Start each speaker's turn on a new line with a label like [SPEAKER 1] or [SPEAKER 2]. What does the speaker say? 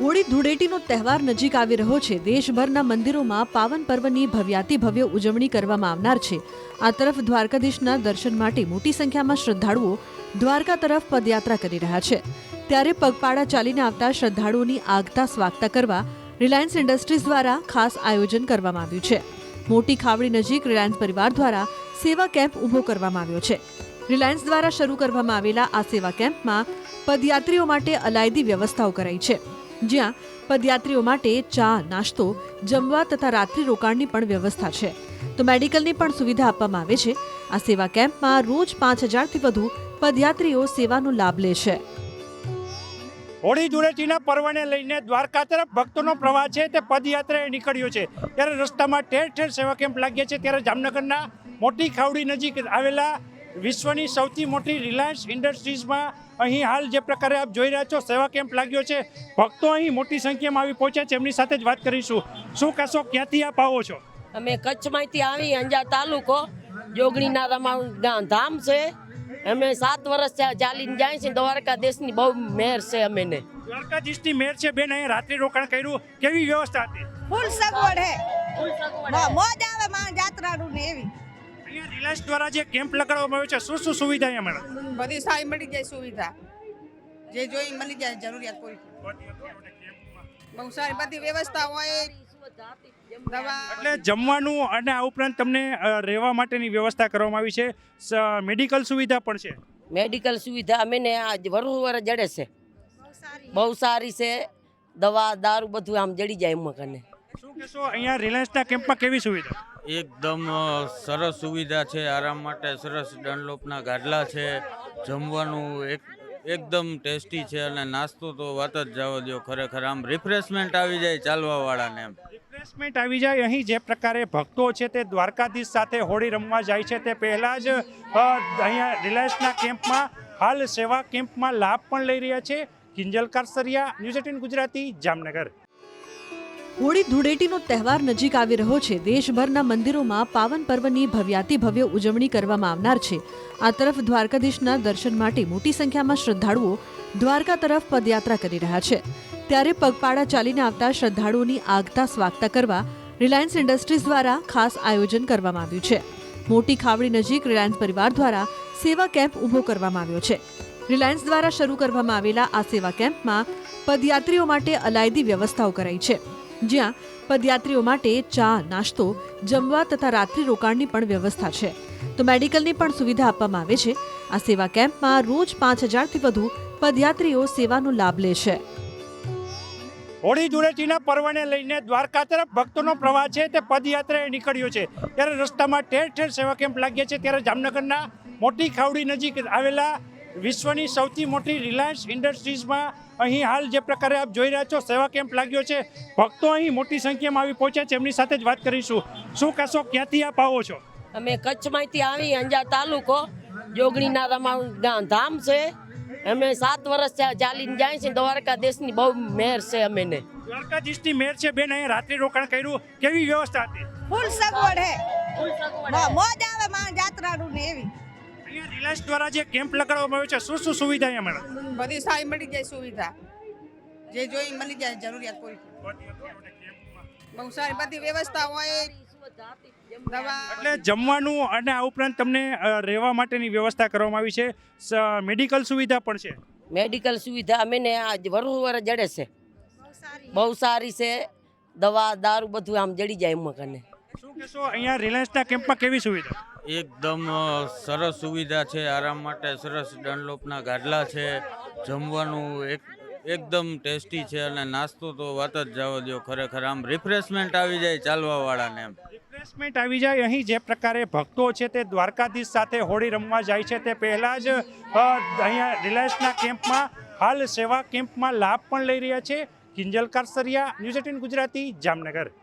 [SPEAKER 1] હોળી ધૂળેટીનો તહેવાર નજીક આવી રહ્યો છે. દેશભરના મંદિરોમાં પાવન પર્વની ભવ્યાતિ ભવ્ય ઉજવણી કરવામાં આવનાર છે. આ તરફ દ્વારકાધીશના દર્શન માટે મોટી સંખ્યામાં શ્રદ્ધાળુઓ દ્વારકા તરફ પદયાત્રા કરી રહ્યા છે. ત્યારે પગપાળા ચાલીને આવતા શ્રદ્ધાળુઓની આગતા સ્વાગતા કરવા રિલાયન્સ ઇન્ડસ્ટ્રીઝ દ્વારા ખાસ આયોજન કરવામાં આવ્યું છે. મોટી ખાવડી નજીક રિલાયન્સ પરિવાર દ્વારા સેવા કેમ્પ ઊભો કરવામાં આવ્યો છે. રિલાયન્સ દ્વારા શરૂ કરવામાં આવેલા આ સેવા કેમ્પમાં પદયાત્રીઓ માટે અલાયદી વ્યવસ્થાઓ કરાઈ છે. જ્યાં પદયાત્રીઓ માટે ચા, નાસ્તો, જમવા તથા રાત્રિ રોકાણની પણ વ્યવસ્થા છે. તો મેડિકલની પણ સુવિધા આપવામાં આવે છે. આ સેવા કેમ્પમાં રોજ પાંચ હજારથી વધુ પદયાત્રીઓ સેવાનો લાભ લે છે.
[SPEAKER 2] હોળી ધૂળેટીના પર્વને લઈને દ્વારકા તરફ ભક્તોનો પ્રવાહ છે તે પદયાત્રાએ નીકળ્યો છે. ત્યારે રસ્તામાં ઠેર ઠેર સેવા કેમ્પ લાગ્યા છે. ત્યારે જામનગરના મોટી ખાવડી નજીક આવેલા વિશ્વની સૌથી મોટી રિલાયન્સ ઇન્ડસ્ટ્રીઝમાં અહીં હાલ જે પ્રકારે આપ જોઈ રહ્યા છો સેવા કેમ્પ લાગ્યો છે. ભક્તો અહીં મોટી સંખ્યામાં આવી પહોંચ્યા છે. એમની સાથે જ વાત કરીશું. શું કહેશો ક્યાંથી આપ આવો છો?
[SPEAKER 3] અમે કચ્છમાંથી આવી અંજા તાલુકો જોગણીના રમા ધામ છે. અમે સાત વર્ષ ચાલીને જાય છે. દ્વારકા દેશની બહુ મેર છે અમેને.
[SPEAKER 2] દ્વારકાધીશની મેર છે. બેન અહીં રાત્રિ રોકાણ કર્યું. કેવી વ્યવસ્થા હતી?
[SPEAKER 4] ફૂલ સગવડ હે. મોજ આવે માં જાત્રાનું ને એવી.
[SPEAKER 2] અહીંયા રિલાયન્સ દ્વારા જે કેમ્પ લગાડવામાં આવ્યો છે શું શું સુવિધા અહીંયા મળે?
[SPEAKER 4] બધી સારી મળી જાય સુવિધા. જે જોઈ મળી જાય જરૂરિયાત પૂરી બહુ સારી બધી વ્યવસ્થા હોય.
[SPEAKER 2] એટલે જમવાનું અને આ ઉપરાંત તમને રહેવા માટેની વ્યવસ્થા કરવામાં આવી છે. સ- મેડિકલ સુવિધા પણ છે?
[SPEAKER 3] મેડિકલ સુવિધા અમેને આ વરસ વરસ જડે છે. બહુ સારી. છે. દવા દારૂ બધું આમ જડી જાય એમ કને
[SPEAKER 2] શું કહેશો અહીંયા રિલાયન્સના કેમ્પમાં કેવી સુવિધા?
[SPEAKER 5] એકદમ સરસ સુવિધા છે આરામ માટે, સરસ ડનલોપના ગાડલા છે, જમવાનું એક, એકદમ ટેસ્ટી છે અને નાસ્તો તો વાત જ જવા દો ખરેખર આમ રિફ્રેશમેન્ટ આવી જાય ચાલવાવાળાને એમ.
[SPEAKER 2] રિફ્રેશમેન્ટ આવી જાય. અહીં જે પ્રકારે ભક્તો છે તે દ્વારકાધીશ સાથે હોળી રમવા જાય છે. તે પહેલાં જ અહીંયા રિલાયન્સના કેમ્પમાં, હાલ સેવા કેમ્પમાં લાભ પણ લઈ રહ્યા છે. Kinjal Karsariya news eighteen Gujarati, Jamnagar.
[SPEAKER 1] Holi ધૂળેટીનો તહેવાર નજીક આવી રહ્યો છે. દેશભરના મંદિરોમાં પાવન પર્વની ભવ્યાતિ ભવ્ય ઉજવણી કરવામાં આવનાર છે. આ તરફ દ્વારકાધીશના દર્શન માટે મોટી સંખ્યામાં શ્રદ્ધાળુઓ દ્વારકા તરફ પદયાત્રા કરી રહ્યા છે. ત્યારે પગપાળા ચાલીને આવતા શ્રદ્ધાળુઓની આગતા સ્વાગતા કરવા રિલાયન્સ ઇન્ડસ્ટ્રીઝ દ્વારા ખાસ આયોજન કરવામાં આવ્યું છે. મોટી ખાવડી નજીક રિલાયન્સ પરિવાર દ્વારા સેવા કેમ્પ ઊભો કરવામાં આવ્યો છે. રિલાયન્સ દ્વારા શરૂ કરવામાં આવેલા આ સેવા કેમ્પમાં પદયાત્રીઓ માટે અલાયદી વ્યવસ્થાઓ કરાઈ છે. જ્યાં પદયાત્રીઓ માટે ચા, નાસ્તો, જમવા તથા રાત્રિ રોકાણની પણ વ્યવસ્થા છે. તો મેડિકલની પણ સુવિધા આપવામાં આવે છે. આ સેવા કેમ્પમાં રોજ પાંચ હજારથી વધુ પદયાત્રીઓ સેવાનો લાભ લે છે.
[SPEAKER 2] હોળી ધૂળેટીના પર્વને લઈને દ્વારકા તરફ ભક્તોનો પ્રવાહ છે તે પદયાત્રાએ નીકળ્યો છે. ત્યારે રસ્તામાં ઠેર ઠેર સેવા કેમ્પ લાગ્યા છે. ત્યારે જામનગરના મોટી ખાવડી નજીક આવેલા વિશ્વની સૌથી મોટી રિલાયન્સ ઇન્ડસ્ટ્રીઝમાં અહીં હાલ જે પ્રકારે આપ જોઈ રહ્યા છો સેવા કેમ્પ લાગ્યો છે. ભક્તો અહીં મોટી સંખ્યામાં આવી પહોંચ્યા છે. એમની સાથે જ વાત કરીશું. શું કહેશો ક્યાંથી આપ આવો છો?
[SPEAKER 3] અમે કચ્છમાંથી આવી અંજાર તાલુકો જોગણીના રમા ધામ છે. અમે સાત વર્ષ ચાલીને જાય છે. દ્વારકા દેશની બહુ મેર છે અમેને.
[SPEAKER 2] દ્વારકાધીશની મેર છે. બેન અહીં રાત્રિ રોકાણ કર્યું. કેવી વ્યવસ્થા હતી?
[SPEAKER 4] ફૂલ સગવડ હે. મોજ આવે માં જાત્રાનું ને એવી.
[SPEAKER 2] અહીંયા રિલાયન્સ દ્વારા જે કેમ્પ લગાડવામાં આવ્યો છે શું શું સુવિધા અહીંયા મળે?
[SPEAKER 4] બધી સારી મળી જાય સુવિધા. જે જોઈ મળી જાય જરૂરિયાત પૂરી બહુ સારી બધી વ્યવસ્થા હોય.
[SPEAKER 2] એટલે જમવાનું અને આ ઉપરાંત તમને રહેવા માટેની વ્યવસ્થા કરવામાં આવી છે. મેડિકલ સુવિધા પણ છે?
[SPEAKER 3] મેડિકલ સુવિધા અમેને આ વરસ વરસ જડે છે. બહુ સારી. છે. દવા દારૂ બધું આમ જડી જાય એમ કને
[SPEAKER 2] શું કહેશો અહીંયા રિલાયન્સના કેમ્પમાં કેવી સુવિધા?
[SPEAKER 5] એકદમ સરસ સુવિધા છે આરામ માટે, સરસ ડનલોપના ગાડલા છે, જમવાનું એક, એકદમ ટેસ્ટી છે અને નાસ્તો તો વાત જ જવા દો ખરેખર આમ રિફ્રેશમેન્ટ આવી જાય ચાલવાવાળાને એમ.
[SPEAKER 2] રિફ્રેશમેન્ટ આવી જાય. અહીં જે પ્રકારે ભક્તો છે તે દ્વારકાધીશ સાથે હોળી રમવા જાય છે. તે પહેલાં જ અહીંયા રિલાયન્સના કેમ્પમાં, હાલ સેવા કેમ્પમાં લાભ પણ લઈ રહ્યા છે. Kinjal Karsariya news eighteen Gujarati, Jamnagar.